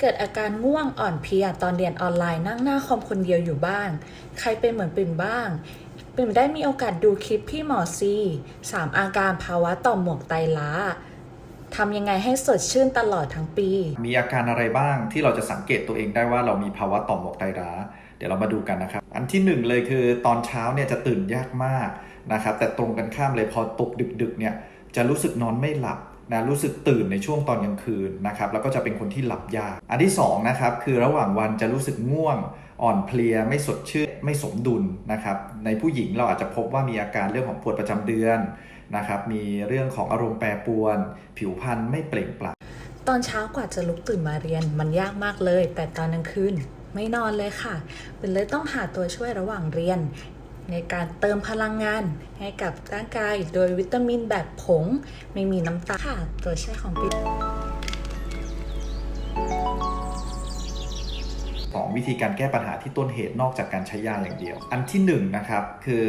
เกิดอาการง่วงอ่อนเพลียตอนเรียนออนไลน์นั่งหน้าคอมคนเดียวอยู่บ้าง ใครเป็นเหมือนปิ่นบ้าง ปิ่นได้มีโอกาสดูคลิปพี่หมอซีสามอาการภาวะต่อมหมวกไตล้าทำยังไงให้สดชื่นตลอดทั้งปี มีอาการอะไรบ้างที่เราจะสังเกตตัวเองได้ว่าเรามีภาวะต่อมหมวกไตร้า เดี๋ยวเรามาดูกันนะครับ อันที่หนึ่งเลยคือตอนเช้าเนี่ยจะตื่นยากมากนะครับ แต่ตรงกันข้ามเลยพอตกดึกๆเนี่ยจะรู้สึกนอนไม่หลับ นะรู้สึกตื่นในช่วงตอนกลางคืนนะครับแล้วก็จะเป็นคนที่หลับยาก อันที่สองนะครับคือระหว่างวันจะรู้สึกง่วงอ่อนเพลียไม่สดชื่นไม่สมดุลนะครับในผู้หญิงเราอาจจะพบว่ามีอาการเรื่องของปวดประจำเดือนนะครับมีเรื่องของอารมณ์แปรปรวน ผิวพรรณไม่เปล่งปลั่งตอนเช้ากว่าจะลุกตื่นมาเรียนมันยากมากเลย แต่ตอนกลางคืนไม่นอนเลยค่ะ เป็นเลยต้องหาตัวช่วยระหว่างเรียน ในการเติมพลังงานให้กับร่างกายโดยวิตามินแบบผง ไม่มีน้ำตาลค่ะ ตัวช่วยของปิดสองวิธีการแก้ปัญหาที่ต้นเหตุนอกจากการใช้ยาอย่างเดียว อันที่หนึ่งนะครับคือ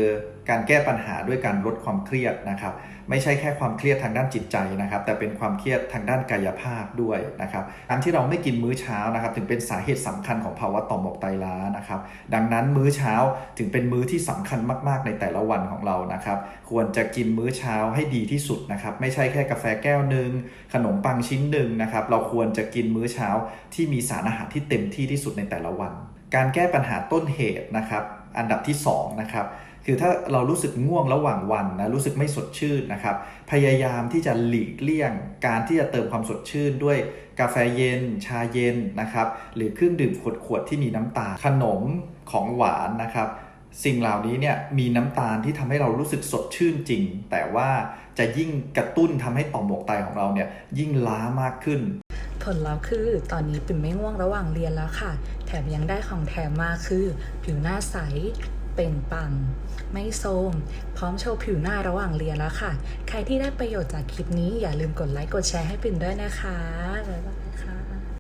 การแก้ปัญหาด้วยการลดความเครียดนะครับ ไม่ใช่แค่ความเครียดทางด้านจิตใจนะครับ แต่เป็นความเครียดทางด้านกายภาพด้วยนะครับการที่เราไม่กินมื้อเช้านะครับ ถึงเป็นสาเหตุสำคัญของภาวะต่อมหมวกไตล้านะครับ ดังนั้นมื้อเช้าถึงเป็นมื้อที่สำคัญมากๆในแต่ละวันของเรานะครับ ควรจะกินมื้อเช้าให้ดีที่สุดนะครับ ไม่ใช่แค่กาแฟแก้วหนึ่งขนมปังชิ้นหนึ่งนะครับ เราควรจะกินมื้อเช้าที่มีสารอาหารที่เต็มที่ที่สุดในแต่ละวัน การแก้ปัญหาต้นเหตุนะครับ อันดับที่สองนะครับ คือถ้าเรารู้สึกง่วงระหว่างวันนะรู้สึกไม่สดชื่นนะครับ พยายามที่จะหลีกเลี่ยง การที่จะเติมความสดชื่นด้วยกาแฟเย็น ชาเย็นนะครับ หรือเครื่องดื่มขวดๆที่มีน้ำตาลขนมของหวานนะครับสิ่งเหล่านี้เนี่ยมีน้ำตาลที่ทำให้เรารู้สึกสดชื่นจริง แต่ว่าจะยิ่งกระตุ้นทำให้ต่อมหมวกไตของเราเนี่ยยิ่งล้ามากขึ้น ผลลัพธ์คือตอนนี้ปิ่มไม่ง่วงระหว่างเรียนแล้วค่ะ แถมยังได้ของแถมมาคือ ผิวหน้าใส เปล่งปัง ไม่โทรมพร้อมโชว์ผิวหน้าระหว่างเรียนแล้วค่ะ ใครที่ได้ประโยชน์จากคลิปนี้อย่าลืมกดไลค์กดแชร์ให้ปิ่นด้วยนะคะบ๊ายบายค่ะ